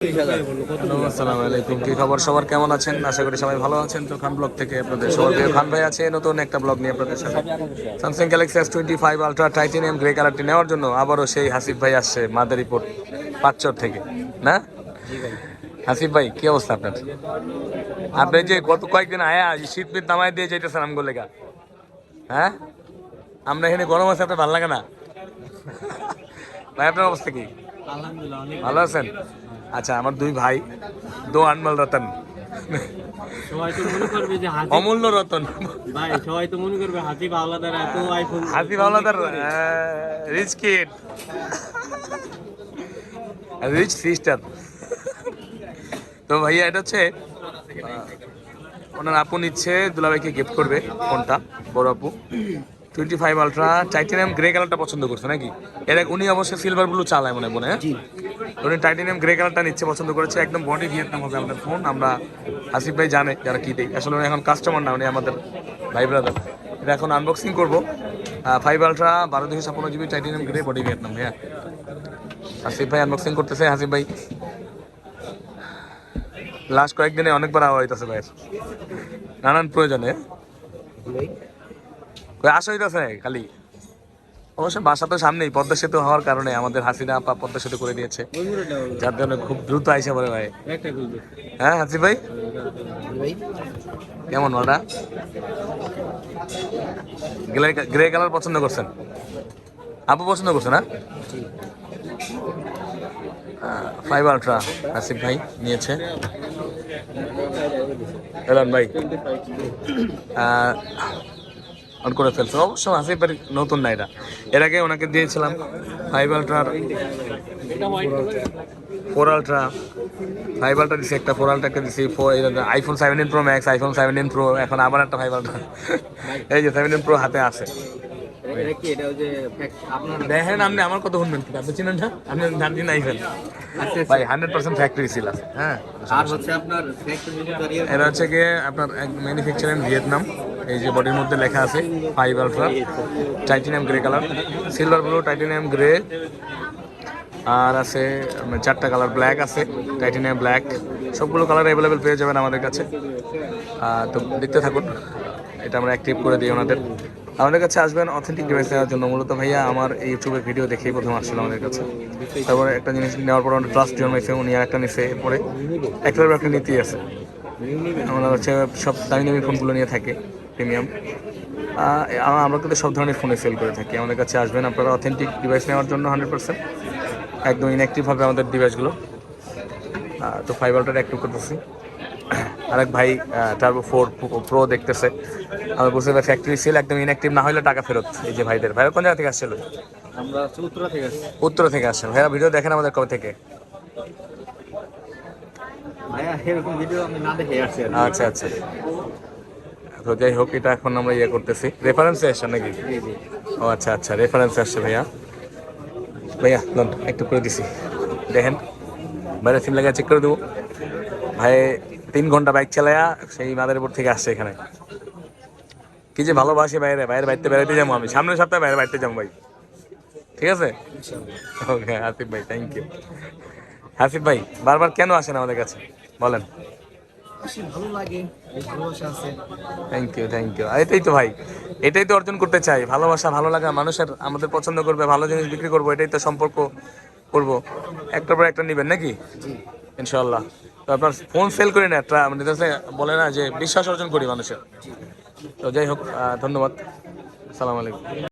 Hello আসসালামু আলাইকুম। কি খবর? সবার কেমন আছেন? আশা করি সবাই ভালো আছেন। তো খান ব্লগ থেকে আপনাদের সবার প্রিয় খান ভাই আছে নতুন একটা ব্লগ নিয়ে আপনাদের সাথে। Samsung Galaxy S twenty five ultra titanium grey কালারটি নেওয়ার জন্য আবারও সেই হাসিফ ভাই আসছে মাদারীপুর পাঁচচর থেকে না? হাসিফ ভাই কি অবস্থা আপনার? আপনি যে গত কয়েকদিন আয়া শীত মিত নামায় দিয়ে যাইতেছেন আমগো লেগা। হ্যাঁ? আমরা এখানে গরম আছে আপনার ভালো লাগে না? ভাই আপনার অবস্থা কি? ভালো আছেন? আচ্ছা আমার দুই ভাই দো আনমল রতন। অমূল্য রতন। ভাই সবাই তো মনে করবে এত iPhone rich kid rich sister তো ভাইয়া এটা হচ্ছে ওনার আপু নিচ্ছে দুলাভাইকে গিফট করবে ফোনটা বড় আপু। Twenty five ultra titanium grey কালারটা পছন্দ করছে নাকি? এর উনি অবশ্যই সিলভার ব্লু চালায় মনে মনে হ্যাঁ? উনি টাইটেনিয়াম গ্রে কালারটা নিচ্ছে পছন্দ করেছে। একদম বডি ভিয়েতনাম হবে আমাদের ফোন আমরা আসিফ ভাই জানে যারা কি দেই আসলে উনি এখন কাস্টমার না উনি আমাদের ভাই ব্রাদার এটা এখন আনবক্সিং করব। ফাইভ আলট্রা বারো দুশো ছাপ্পান্ন GB titanium grey body Vietnam হ্যাঁ? আসিফ ভাই আনবক্সিং করতেছে হাসিফ ভাই। লাস্ট কয়েকদিনে অনেকবার আওয়া হইতেছে ভাইয়ের। নানান প্রয়োজনে। আসা হইতেছে খালি। অবশ্য বাসা তো সামনেই, পদ্মা সেতু হওয়ার কারণে আমাদের হাসিনা আপা পদ্মা সেতু করে দিয়েছে। যার জন্য খুব দ্রুত আইসা পড়ে ভাই। হ্যাঁ হাসিফ ভাই? কেমন ওটা গ্রে কালার পছন্দ করছেন? আপু পছন্দ করছেন না? ফাইভ আলট্রা আসিফ ভাই নিয়েছে। এলান ভাই। অন করে ফেলছে। অবশ্য আছে নতুন না এটা এর আগে ওনাকে দিয়েছিলাম ফাইভ আলট্রার ফোর আলট্রা ফাইভ আলট্রা দিছি একটা ফোর আলট্রা একটা দিছি iPhone seventeen pro max iPhone seventeen pro এখন আবার একটা ফাইভ আলট্রা এই যে সেভেন্টিন প্রো হাতে আছে। দেখেন আপনি আমার কথা শুনবেন কি আপনি চিনেন না? আপনি জানতেন না আইফেল ভাই হান্ড্রেড পার্সেন্ট ফ্যাক্টরি সিল আছে হ্যাঁ আর হচ্ছে আপনার এটা হচ্ছে গিয়ে আপনার ম্যানুফ্যাকচার ভিয়েতনাম এই যে বডির মধ্যে লেখা আছে five ultra titanium grey colour silver blue titanium grey আর আছে চারটা কালার ব্ল্যাক আছে টাইটেনিয়াম ব্ল্যাক সবগুলো কালার অ্যাভেলেবেল পেয়ে যাবেন আমাদের কাছে। তো দেখতে থাকুন এটা আমরা অ্যাক্টিভ করে দিই ওনাদের। আমাদের কাছে আসবেন অথেন্টিক ডিভাইস নেওয়ার জন্য। মূলত ভাইয়া আমার ইউটিউবের ভিডিও দেখেই প্রথম আসছিল আমাদের কাছে। তারপরে একটা জিনিস নেওয়ার পর ট্রাস্ট জন্মাইছে উনি আর একটা নিছে, এরপরে একটার একটা নীতি আছে। আমরা হচ্ছে সব দামি দামি ফোনগুলো নিয়ে থাকে প্রিমিয়াম আমরা কিন্তু সব ধরনের ফোনে সেল করে থাকি। আমাদের কাছে আসবেন আপনারা অথেন্টিক ডিভাইস নেওয়ার জন্য হান্ড্রেড পার্সেন্ট একদম ইনঅ্যাক্টিভ হবে আমাদের ডিভাইসগুলো তো আলটার অ্যাক্টিভ করতেছি। আরেক ভাই টার্বো ফোর প্রো দেখতেছে। আমরা বুঝতে পারি ফ্যাক্টরি সেল একদম ইনঅ্যাক্টিভ না হলে টাকা ফেরত। এই যে ভাইদের ভাইরা কোন জায়গা থেকে আসছিল? আমরা চৌত্রা থেকে আসছি। উত্তর থেকে আসছে ভাইরা ভিডিও দেখেন আমাদের কবে থেকে? আমি আচ্ছা আচ্ছা। তো যাই হোক এটা এখন আমরা ইয়ে করতেছি। রেফারেন্সে আসছে নাকি? ও আচ্ছা আচ্ছা রেফারেন্সে আসছে ভাইয়া। ভাইয়া লন একটু করে দিছি। দেখেন বাইরে সিম লাগা চেক করে দেবো। ভাই তিন ঘণ্টা বাইক চালায়া সেই মাদারীপুর থেকে আসছে এখানে। কি যে ভালোবাসি বাইরে বাইরে বাড়িতে বেড়াইতে যাব আমি। সামনের সপ্তাহে বাইরে বাড়িতে যাব ভাই। ঠিক আছে? ওকে হাসিফ ভাই থ্যাংক ইউ হাসিফ ভাই বারবার কেন আসেন আমাদের কাছে? বলেন। থ্যাংক ইউ থ্যাংক ইউ এটাই তো ভাই এটাই তো অর্জন করতে চাই। ভালোবাসা ভালো লাগা মানুষের আমাদের পছন্দ করবে ভালো জিনিস বিক্রি করব এটাই তো সম্পর্ক করব। একটার পর একটা নেবেন নাকি? ইনশাল্লাহ আপনার ফোন সেল করি না একটা মানে বলে না যে বিশ্বাস অর্জন করি মানুষের। তো যাই হোক ধন্যবাদ। সালাম আলাইকুম।